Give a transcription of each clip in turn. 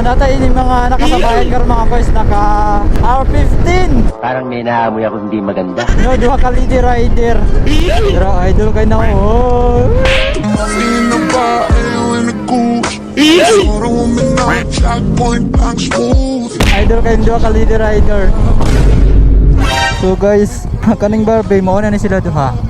natay ini mga nakasabayan karon mga boys naka R15. Parang may naamoy ako hindi maganda. No, duha ka lady rider. Pero idol kay na oh. blank smooth. Idol kay duha ka lady rider. So guys, kaning Barbie mo na ni sila duha.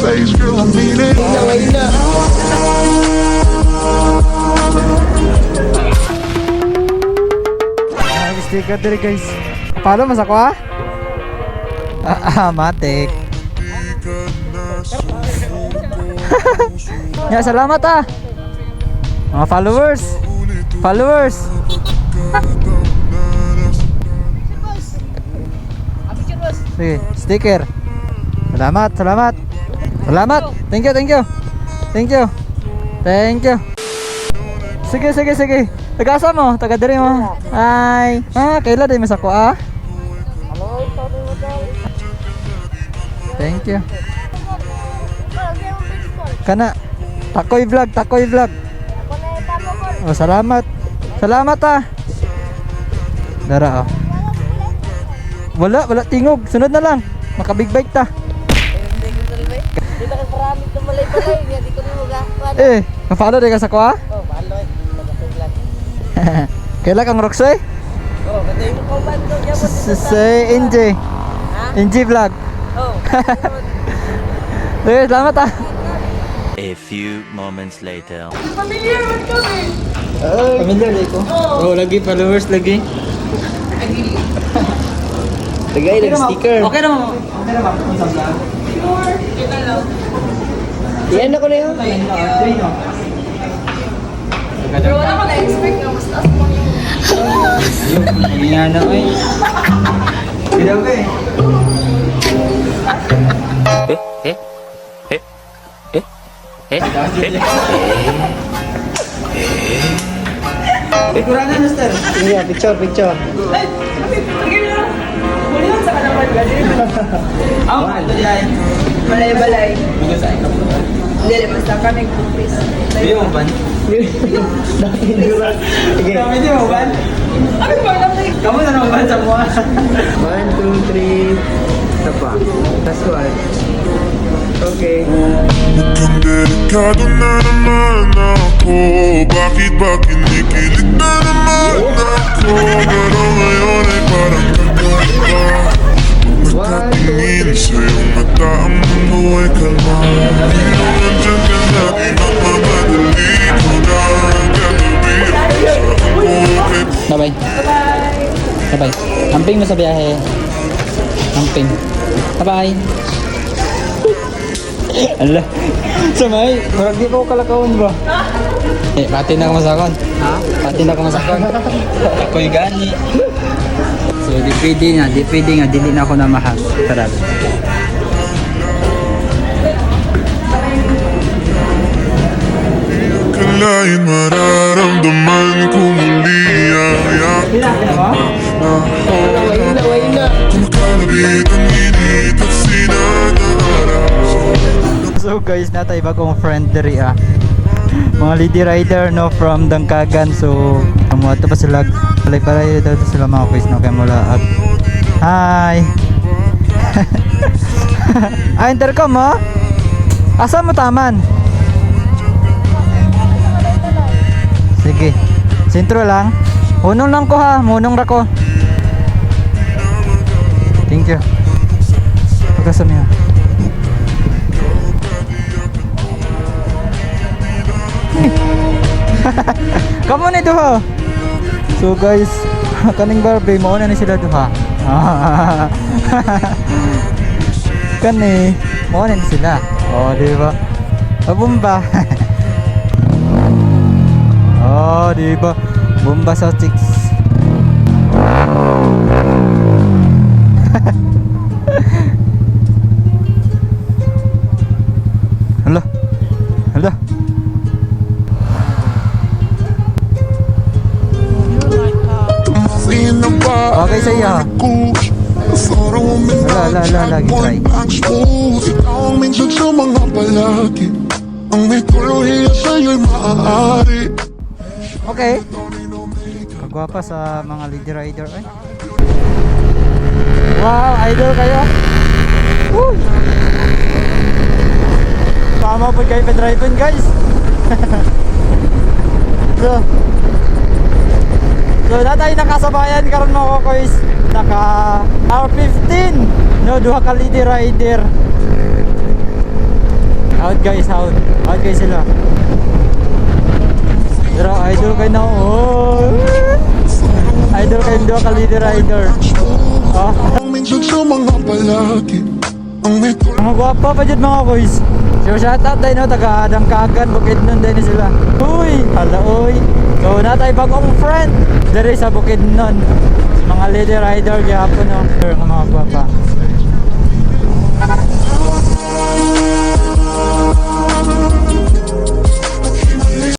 face, girl, I mean it. No I mean it. Nag-sticker diri guys. Paano mas ako ah? Ah, ah matik. ya, salamat ah. Mga followers. Followers. Sige, sticker. Salamat, salamat. Salamat. Thank you, thank you. Thank you. Thank you. Sige, sige, sige. Tagasa mo, taga diri mo. Hi. Ah, kaila din masako ah. Thank you. Kana Takoy vlog, takoy vlog. Oh, salamat. Salamat ah. Dara oh. Wala, wala tingog. Sunod na lang. Maka big bike ta. Kasi marami tumalay-balay niya, di ko nung mga Eh, ka-follow din ka sa ko ah. Oh, baloy. Magkakaglan. Kaila kang Roxy? Oh, kasi yung kauban ko niya mo Si si NJ. NJ vlog. Oh, Eh, salamat ah. A few moments later. familiar man kami. Familiar dito. Oh, lagi followers lagi. Tagay ng sticker. Okay naman. Okay naman. Sure, kita lang. Yan ako na yun. Pero wala ko na-expect na mas taas mo yung Yan na ay. Tidak ba eh? Eh? Eh? Eh? Eh? Kurang na, Mister. Sige, picture, picture. Huli ka. Ang ito diyan. Balay-balay. Hindi, basta kami kupis. Hindi mo ban? Sige. Kami di mo ban? Ano ba naman? Kamu na naman sa mga. One, two, three. Isa pa. Last one. Okay. Delikado na naman ako Bakit ba kinikilig na naman ako Pero ngayon ay parang Pag nakatingin sa iyong mata Ang mundo ay kalma Bye-bye. Bye-bye. Mo sa biyahe. Amping. Bye-bye. Ala. Samay, parang di ko kalakaon ba? Eh, pati na ako masakon. Ha? Pati na ako masakon. Ako'y gani. So, di pwede nga, di pwede nga, dili na ako na mahal. Tara. Kalain mararamdaman ko muli Ang yakap na Kumakalabit ang init at sinadara So guys, natay bagong friend diri ah. Mga lady rider no from Dangkagan. So, amo to pa sila. Palay palay daw to sila mga guys no kay mula at Hi. ah, intercom mo? Asa mo taman? Sige. Sentro lang. Unong lang ko ha. Munong ra ko. Thank you. Pagkasam niya. Kamu ni duha. So guys, kaning Barbie mo na ni sila duha. Kani, mo na ni sila. Oh, di ba? Babumba. oh, di ba? Bumba sa chicks. Okay sa iyo. ha? Coach Sort of woman Ala, ala, ala, lagi try. Ikaw ang minsan sa mga palagi Ang may kuluhiya sa'yo'y maaari Okay. Kagwapa sa mga leader rider eh. Wow, idol kayo. Woo! Tama po kayo pa-drive guys. so, so na tayo nakasabayan karon mga kokoys. Naka R15. No, duha ka leader rider. Out guys, out. Out guys sila. Pero idol kayo na oh. Idol kayo dua ka leader rider. Oh. Mga gwapa pa dyan mga boys. So shout out tayo no, taga Dangkagan, Bukid nun din sila. Uy, hala uy. So na tayo bagong friend Dari sa bukid nun. Mga lady rider Gihapon no Mga guwapa